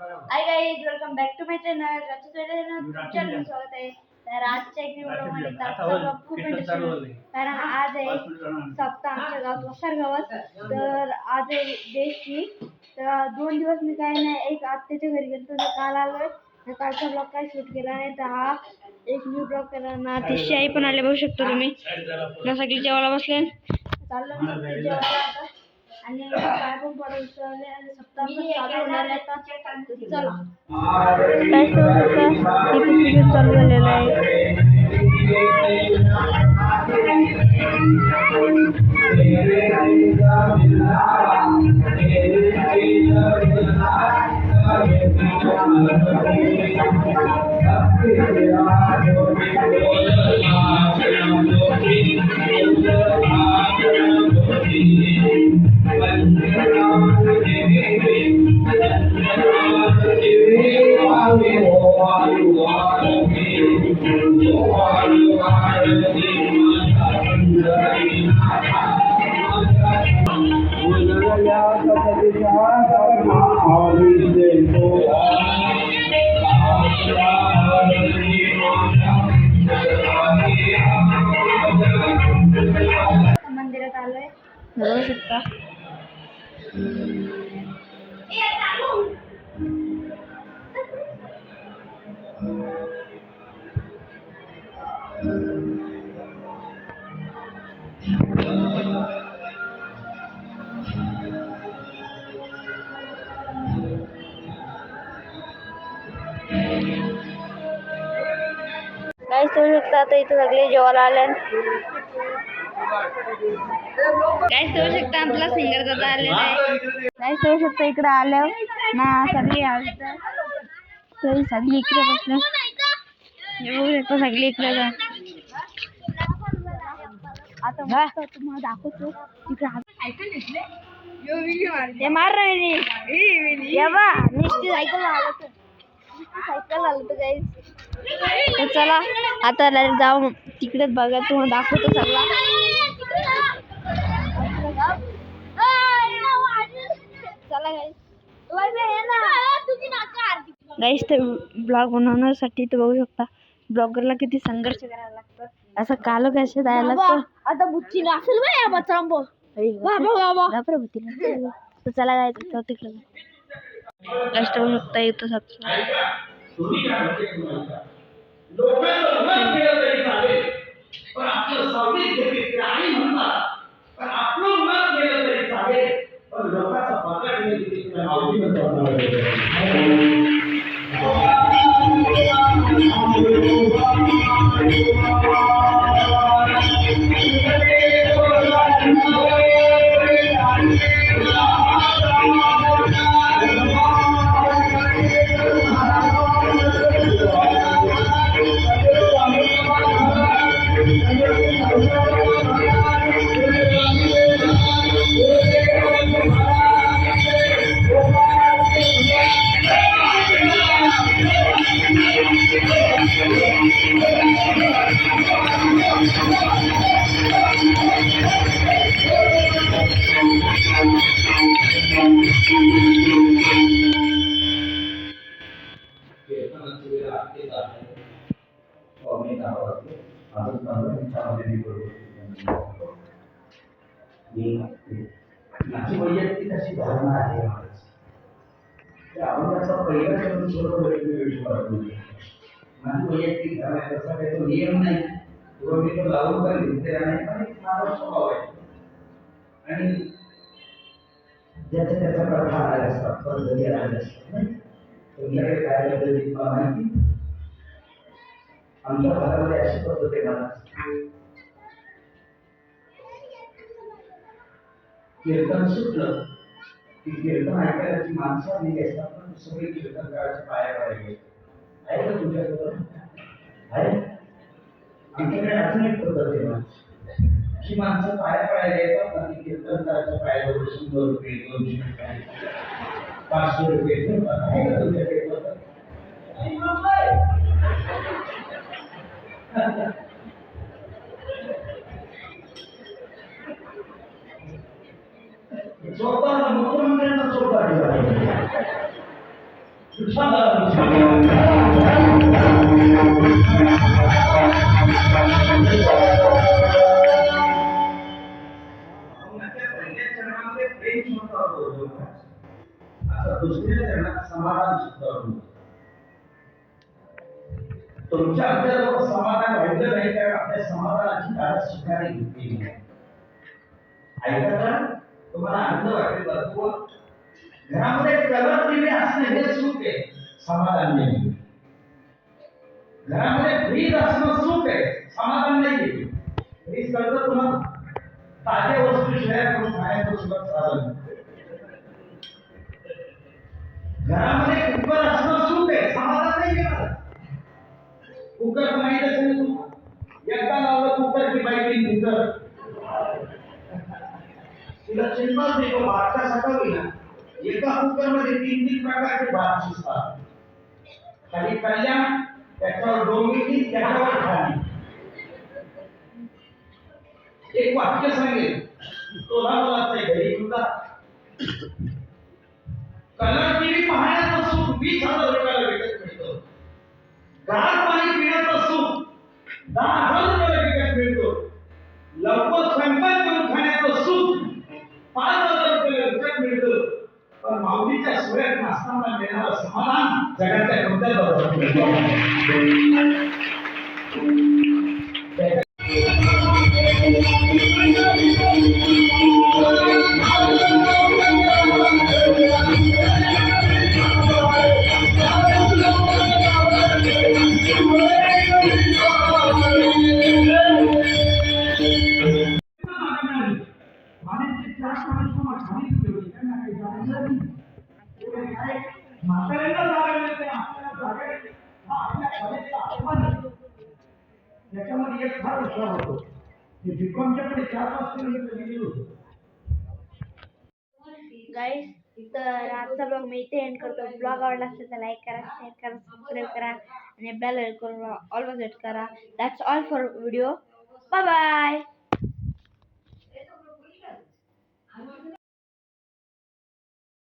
Hi guys welcome back to my channel Raju channel तुमच्या स्वागत आहे तर आजच्या एक व्हिडिओमध्ये आजचा खूप इंटरेस्टिंग कारण आज आहे सप्ताह आमच्या गावात वसार गावात तर आज आहे देशची तर दोन दिवस मी काय नाही एक आत्याच्या घरी गेलो तर काल आलोय तर कालचा ब्लॉग काय शूट केला नाही तर हा एक न्यू ब्लॉग केला ना तिशी आई पण आले बघू शकतो तुम्ही सगळी जेवायला बसले चाललं जेवायला आता आणि काय पण पडत विचारले आणि सप्ताह पण चालू। होणार आहे आता तर चला काय तिकीट चालू झालेलं आहे आलोय बघू शकता शकता आता इथे सगळे जेवायला आले. काहीच होऊ शकता आपला सिंगर दादा आलेला आहे काहीच होऊ शकता इकडे आल्यावर. ना सगळी आलं तरी. सगळी इकडे बसलं. हे बघू शकता सगळी इकडे जा. आता तुम्हाला दाखवतो. तिकडे ते मार आलं तर. चला आता जाऊ तिकडेच बघा तुम्हाला दाखवतो सगळा. गाईस ते ब्लॉग बनवण्यासाठी तर बघू शकता. ब्लॉगरला किती संघर्ष करायला लागतं. असं कालो कसं जायला लागतं आता बुच्ची असेल बाबा तर चला जायचं तर तिकडे. जास्त बघू शकता सबस्क्राईब मी माझी वैयक्तिक अशी धारणा आहे माझी. की पहिला शब्द सर्व वेळी माझी वैयक्तिक धारणा आहे तसा काही तो नियम नाही. किंवा मी तो लावून काही घेतलेला नाही पण एक माझा स्वभाव आहे. आणि ज्याच्या त्याचा प्रथा आले असतात पद्धती आले असतात तुमच्याकडे काय पद्धती मला माहिती. आमच्या भागामध्ये अशी पद्धत आहे मला. कीर्तन सुटलं की कीर्तन ऐकायला जी माणसं आलेली असतात पण सगळे कीर्तन पाया पडायचे आहे का तुमच्याकडं? आहे? आमच्याकडे अजून एक पद्धत आहे माणसं. जी माणसं पाया पडायला येतात ना ती कीर्तनकाराच्या पायावर शंभर रुपये दोनशे रुपये पाचशे रुपये ठेवतात. आहे का तुमच्याकडे पद्धत? शब्दावर मुख्यमंत्र्यांना आता दुसऱ्या चरणात समाधान तुमच्या समाधान व्हायचं नाही कारण आपल्या समाधानाची शिकायला घेतली ऐकता तुम्हाला आनंद वाटेल बघतो घरामध्ये कलर टीव्ही असणं हे सुख आहे समाधान नाही घरामध्ये फ्रीज असणं सुख आहे समाधान नाही फ्रीज करतं तुम्हाला ताज्या वस्तू शेअर करून खाण्याचं सुद्धा साधन घरामध्ये कुकर असणं सुख आहे समाधान नाही घेणार कुकर माहित असेल तुम्हाला एकदा लावलं कुकर की बाई कुकर। तिला चिंताच नाही तो भात कसा एका कुकरमध्ये तीन तीन प्रकारचे भात शिजतात. खाली कल्याण त्याच्यावर डोंबिवली त्याच्यावर खाली. एक वाक्य सांगेल तो लावलाच आहे घरी सुद्धा. कलर टीव्ही पाहण्याचं सुख वीस हजार रुपयाला भेटत मिळतो. गार Thank you. त्याच्यामध्ये एक फार हुशार होतो ते बिकॉमच्याकडे चार पाच ब्लॉग मी इथे एंड करतो ब्लॉग आवडला करा शेअर करा सबस्क्राईब करा बेल करून ऑलवेज वेट करा. That's all for video bye bye